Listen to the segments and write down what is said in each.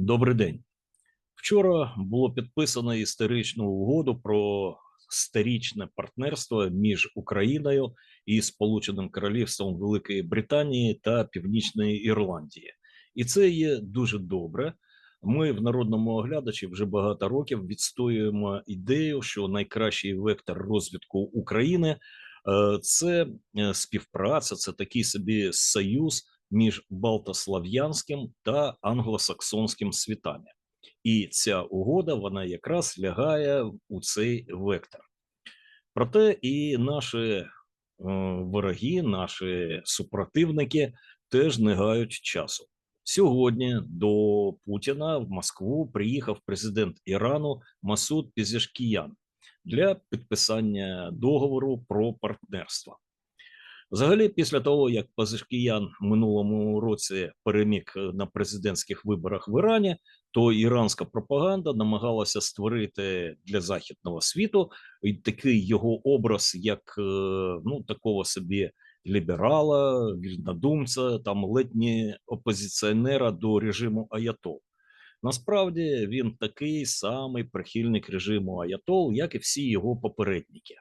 Добрий день. Вчора було підписано історичну угоду про сторічне партнерство між Україною і Сполученим Королівством Великої Британії та Північної Ірландії, і це є дуже добре. Ми в народному оглядачі вже багато років відстоюємо ідею, що найкращий вектор розвитку України е, це е, співпраця, це такий собі союз між балтослав'янським та англосаксонським світами. І ця угода вона якраз лягає у цей вектор. Проте і наші е, вороги, наші супротивники теж не гають часу. Сьогодні до Путіна в Москву приїхав президент Ірану Масуд Пізішкіян для підписання договору про партнерство. Взагалі, після того як Пазишкіян минулому році переміг на президентських виборах в Ірані, то іранська пропаганда намагалася створити для західного світу такий його образ, як е, ну такого собі ліберала, вільнодумця, там ледь не опозиціонера до режиму Аятол. Насправді він такий самий прихильник режиму Аятол, як і всі його попередники.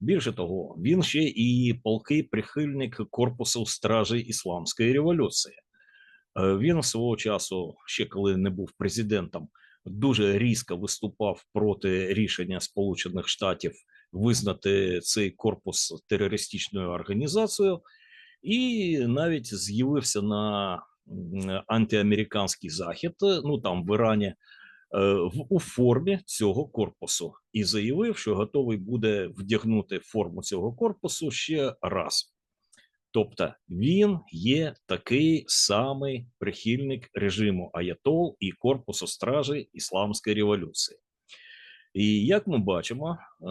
Більше того, він ще і полкий прихильник корпусу стражі ісламської революції. Е, він свого часу, ще коли не був президентом, дуже різко виступав проти рішення Сполучених Штатів визнати цей корпус терористичною організацією, і навіть з'явився на антиамериканський захід. Ну там в Ірані в у формі цього корпусу і заявив, що готовий буде вдягнути форму цього корпусу ще раз. Тобто він є такий самий прихильник режиму Аятол і корпусу стражі Ісламської революції. І як ми бачимо, е,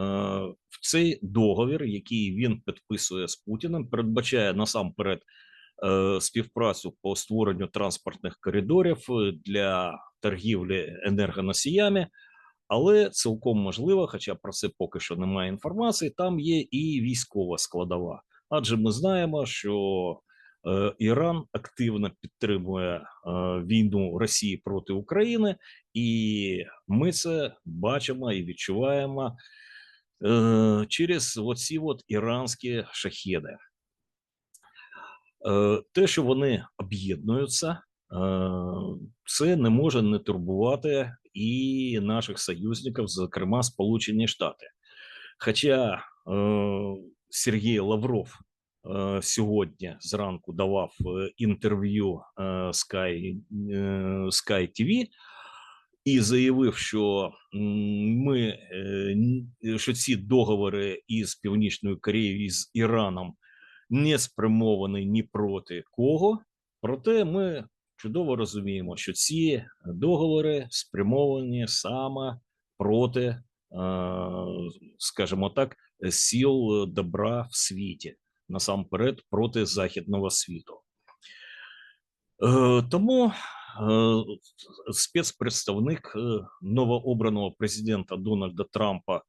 в цей договір, який він підписує з Путіним, передбачає насамперед е, співпрацю по створенню транспортних коридорів для торгівлі енергоносіями, але цілком можливо, хоча про це поки що немає інформації. Там є і військова складова, адже ми знаємо, що е, Іран активно підтримує е, війну Росії проти України, і ми це бачимо і відчуваємо е, через оці от іранські шахеди. Е, те, що вони об'єднуються, це не може не турбувати і наших союзників, зокрема Сполучені Штати. Хоча е, Сергій Лавров е, сьогодні зранку давав е, інтерв'ю Sky, Sky TV і заявив, що ми що ці договори із Північною Кореєю і з Іраном не спрямовані ні проти кого, проте ми чудово розуміємо, що ці договори спрямовані саме проти, е, скажімо так, сіл добра в світі, насамперед проти західного світу. Е, тому е, спецпредставник новообраного президента Дональда Трампа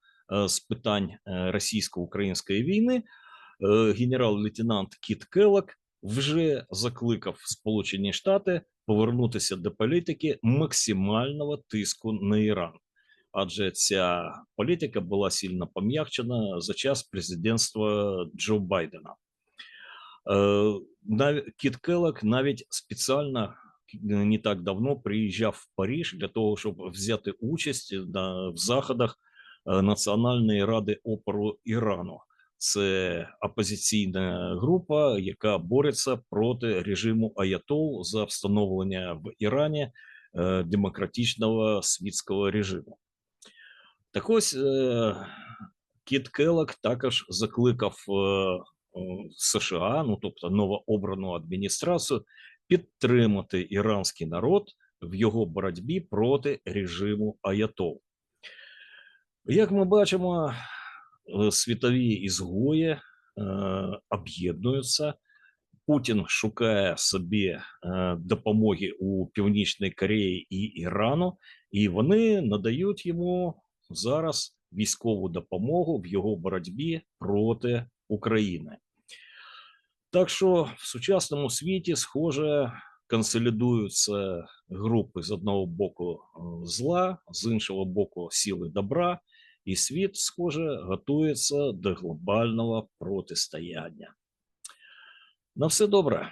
з питань російсько-української війни, генерал-лейтенант Кіт Келлок, вже закликав Сполучені Штати повернутися до політики максимального тиску на Іран, адже ця політика була сильно пом'якчена за час президентства Джо Байдена. Е, Кіт Келлок навіть спеціально не так давно приїжджав в Париж для того, щоб взяти участь в заходах е, Національної ради опору Ірану це опозиційна група, яка бореться проти режиму Аятол за встановлення в Ірані е, демократичного світського режиму. Так ось е, Кіт Келлок також закликав е, США, ну тобто новообрану адміністрацію, підтримати іранський народ в його боротьбі проти режиму Аятол. Як ми бачимо, світові ізгої е, об'єднуються. Путін шукає собі е, допомоги у Північній Кореї і Ірану, і вони надають йому зараз військову допомогу в його боротьбі проти України. Так що в сучасному світі, схоже, консолідуються групи з одного боку е, зла, з іншого боку сили добра, і світ, схоже, готується до глобального протистояння. На все добре.